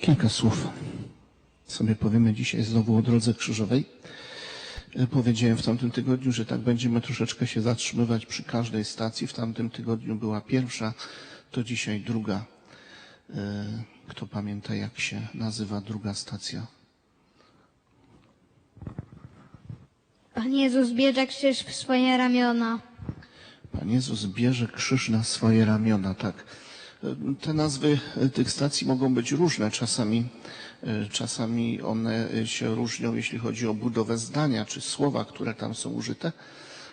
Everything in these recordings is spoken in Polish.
Kilka słów sobie powiemy dzisiaj znowu o drodze krzyżowej. E, Powiedziałem w tamtym tygodniu, że tak będziemy troszeczkę się zatrzymywać przy każdej stacji. W tamtym tygodniu była pierwsza, to dzisiaj druga. E, Kto pamięta, jak się nazywa druga stacja? Pan Jezus bierze krzyż w swoje ramiona. Pan Jezus bierze krzyż na swoje ramiona, tak. E, Te nazwy e, tych stacji mogą być różne. Czasami, e, czasami one e, się różnią, jeśli chodzi o budowę zdania czy słowa, które tam są użyte,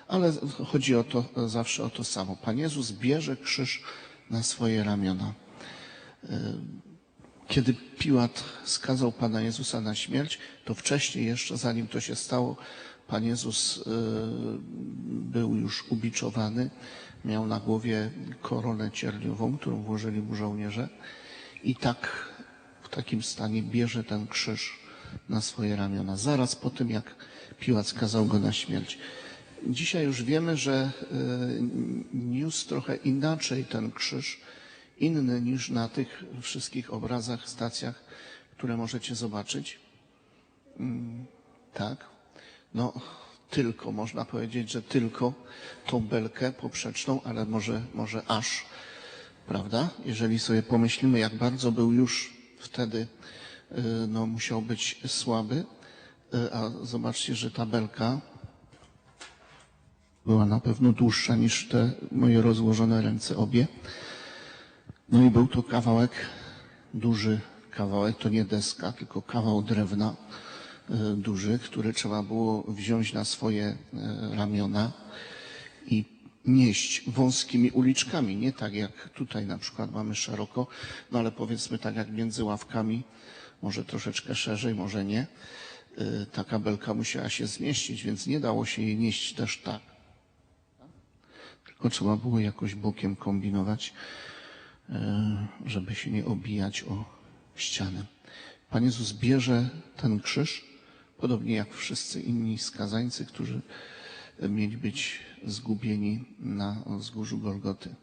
ale chodzi o to e, zawsze o to samo. Pan Jezus bierze krzyż na swoje ramiona. Kiedy Piłat skazał Pana Jezusa na śmierć, to wcześniej jeszcze, zanim to się stało, Pan Jezus e, był już ubiczowany, miał na głowie koronę cierniową, którą włożyli mu żołnierze i tak w takim stanie bierze ten krzyż na swoje ramiona, zaraz po tym, jak Piłat skazał go na śmierć. Dzisiaj już wiemy, że e, niósł trochę inaczej ten krzyż, inny niż na tych wszystkich obrazach, stacjach, które możecie zobaczyć. Mm, Tak. No, tylko, można powiedzieć, że tylko tą belkę poprzeczną, ale może, może aż, prawda? Jeżeli sobie pomyślimy, jak bardzo był już wtedy, y, no, musiał być słaby, y, a zobaczcie, że ta belka była na pewno dłuższa niż te moje rozłożone ręce obie. No i był to kawałek, duży kawałek, to nie deska, tylko kawał drewna duży, który trzeba było wziąć na swoje e, ramiona i nieść wąskimi uliczkami, nie tak jak tutaj na przykład mamy szeroko, no ale powiedzmy tak jak między ławkami, może troszeczkę szerzej, może nie. E, Ta kabelka musiała się zmieścić, więc nie dało się jej nieść też tak. Tylko trzeba było jakoś bokiem kombinować e, żeby się nie obijać o ścianę. Pan Jezus bierze ten krzyż, podobnie jak wszyscy inni skazańcy, którzy mieli być zgubieni na wzgórzu Golgoty.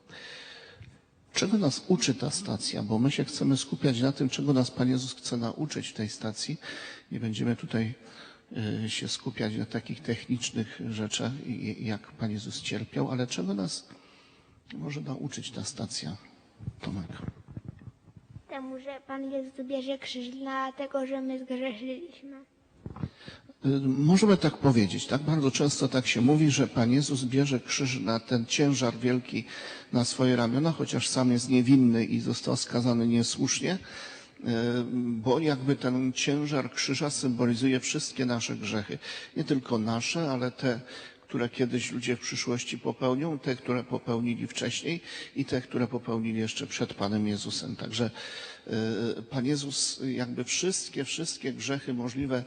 Czego nas uczy ta stacja? Bo my się chcemy skupiać na tym, czego nas Pan Jezus chce nauczyć w tej stacji. Nie będziemy tutaj e, się skupiać na takich technicznych rzeczach, jak Pan Jezus cierpiał, ale czego nas może nauczyć ta stacja, Tomek? Temu, że Pan Jezus bierze krzyż dlatego, że my zgrzeszyliśmy. Y, Możemy tak powiedzieć, tak? Bardzo często tak się mówi, że Pan Jezus bierze krzyż na ten ciężar wielki na swoje ramiona, chociaż sam jest niewinny i został skazany niesłusznie, y, bo jakby ten ciężar krzyża symbolizuje wszystkie nasze grzechy. Nie tylko nasze, ale te, które kiedyś ludzie w przyszłości popełnią, te, które popełnili wcześniej i te, które popełnili jeszcze przed Panem Jezusem. Także y, Pan Jezus jakby wszystkie, wszystkie grzechy możliwe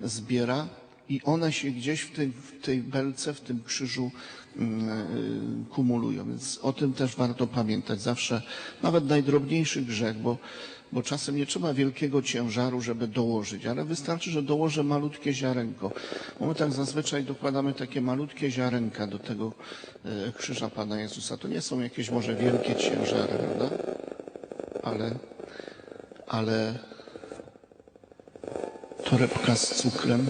zbiera i one się gdzieś w tej, w tej belce, w tym krzyżu mm, y, kumulują. Więc o tym też warto pamiętać. Zawsze, nawet najdrobniejszy grzech, bo, bo czasem nie trzeba wielkiego ciężaru, żeby dołożyć, ale wystarczy, że dołożę malutkie ziarenko. Bo my tak zazwyczaj dokładamy takie malutkie ziarenka do tego y, krzyża Pana Jezusa. To nie są jakieś może wielkie ciężary, prawda? Ale, ale torebka z cukrem.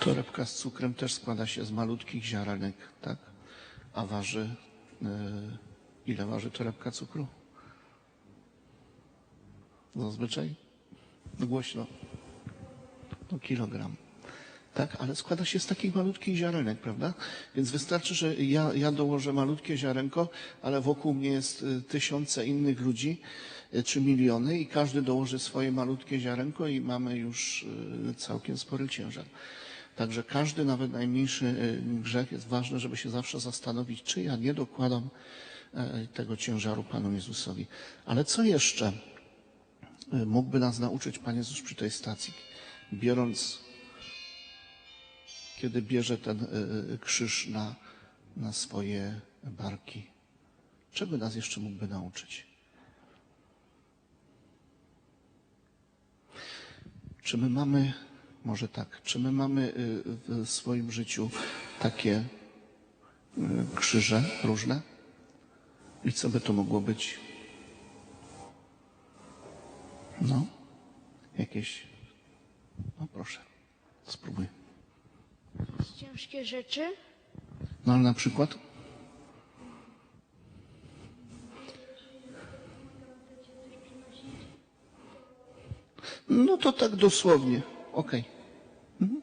Torebka z cukrem też składa się z malutkich ziarenek, tak? A waży, e, ile waży torebka cukru? Zazwyczaj? No głośno. No kilogram. Tak, ale składa się z takich malutkich ziarenek, prawda? Więc wystarczy, że ja, ja dołożę malutkie ziarenko, ale wokół mnie jest y, tysiące innych ludzi, czy miliony i każdy dołoży swoje malutkie ziarenko i mamy już y, całkiem spory ciężar. Także każdy, nawet najmniejszy y, grzech jest ważne, żeby się zawsze zastanowić, czy ja nie dokładam e, tego ciężaru Panu Jezusowi. Ale co jeszcze mógłby nas nauczyć Pan Jezus przy tej stacji? Biorąc kiedy bierze ten krzyż na, na swoje barki. Czego nas jeszcze mógłby nauczyć? Czy my mamy, może tak, czy my mamy y, w swoim życiu takie y, krzyże różne? I co by to mogło być? No, jakieś. No proszę, spróbuj. Ciężkie rzeczy. No ale na przykład? No to tak dosłownie. Okej. Mhm.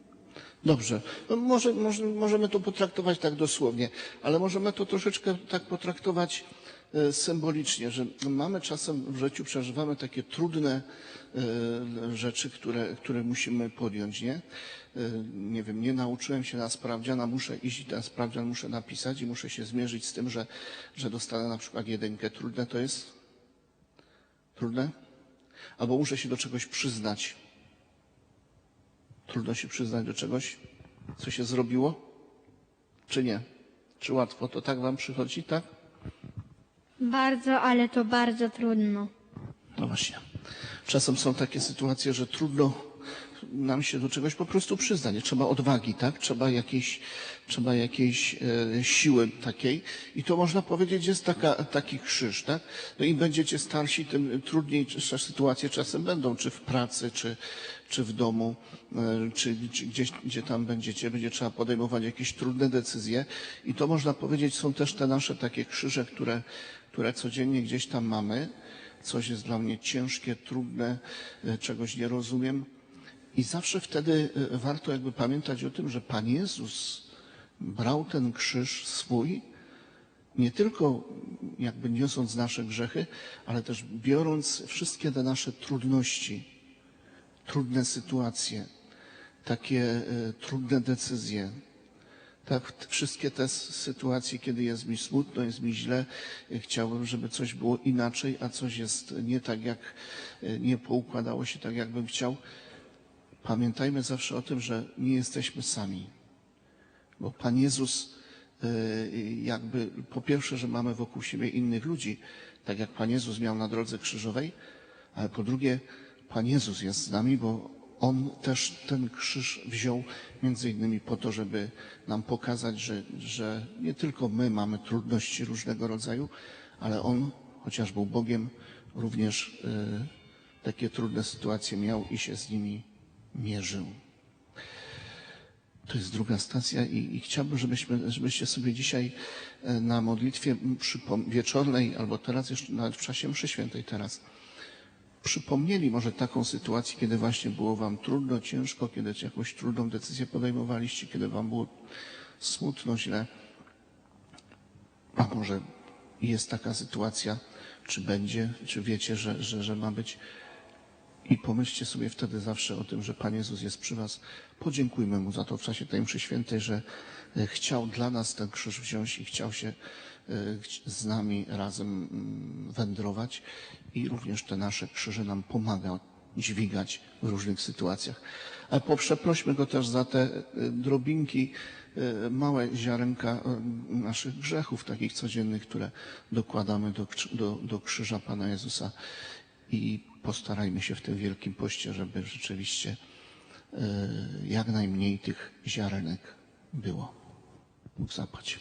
Dobrze. No może, może, możemy to potraktować tak dosłownie, ale możemy to troszeczkę tak potraktować e, symbolicznie, że mamy czasem w życiu, przeżywamy takie trudne e, rzeczy, które, które musimy podjąć, nie? E, Nie wiem, nie nauczyłem się na sprawdziana, muszę iść ten sprawdzian muszę napisać i muszę się zmierzyć z tym, że, że dostanę na przykład jedynkę. Trudne to jest? Trudne? Albo muszę się do czegoś przyznać. Trudno się przyznać do czegoś, co się zrobiło? Czy nie? Czy łatwo? To tak wam przychodzi, tak? Bardzo, ale to bardzo trudno. No właśnie. Czasem są takie sytuacje, że trudno nam się do czegoś po prostu przyznać. Trzeba odwagi, tak? Trzeba jakiejś, trzeba jakiejś e, siły takiej. I to można powiedzieć jest taka, taki krzyż, tak? No im będziecie starsi, tym trudniejsze sytuacje czasem będą, czy w pracy, czy, czy w domu, e, czy, czy gdzieś, gdzie tam będziecie, będzie trzeba podejmować jakieś trudne decyzje. I to można powiedzieć są też te nasze takie krzyże, które, które codziennie gdzieś tam mamy. Coś jest dla mnie ciężkie, trudne, e, czegoś nie rozumiem. I zawsze wtedy e, warto jakby pamiętać o tym, że Pan Jezus brał ten krzyż swój, nie tylko jakby niosąc nasze grzechy, ale też biorąc wszystkie te nasze trudności, trudne sytuacje, takie e, trudne decyzje. Tak, wszystkie te sytuacje, kiedy jest mi smutno, jest mi źle, e, chciałbym, żeby coś było inaczej, a coś jest nie tak, jak nie poukładało się tak, jakbym chciał. Pamiętajmy zawsze o tym, że nie jesteśmy sami. Bo Pan Jezus, e, jakby po pierwsze, że mamy wokół siebie innych ludzi, tak jak Pan Jezus miał na drodze krzyżowej, ale po drugie, Pan Jezus jest z nami, bo On też ten krzyż wziął między innymi po to, żeby nam pokazać, że, że nie tylko my mamy trudności różnego rodzaju, ale On, chociaż był Bogiem, również e, takie trudne sytuacje miał i się z nimi mierzył. To jest druga stacja i, i chciałbym, żebyśmy, żebyście sobie dzisiaj e, na modlitwie wieczornej albo teraz jeszcze nawet w czasie mszy świętej teraz przypomnieli może taką sytuację, kiedy właśnie było wam trudno, ciężko, kiedy jakąś trudną decyzję podejmowaliście, kiedy wam było smutno, źle. A może jest taka sytuacja, czy będzie, czy wiecie, że, że, że ma być i pomyślcie sobie wtedy zawsze o tym, że Pan Jezus jest przy Was. Podziękujmy Mu za to w czasie tej mszy świętej, że e, chciał dla nas ten krzyż wziąć i chciał się e, z nami razem mm, wędrować i również te nasze krzyże nam pomaga dźwigać w różnych sytuacjach. Ale poprzeprośmy Go też za te e, drobinki, małe ziarenka naszych grzechów, takich codziennych, które dokładamy do, do, do krzyża Pana Jezusa i postarajmy się w tym wielkim poście, żeby rzeczywiście e, jak najmniej tych ziarenek było. Bóg zapłać.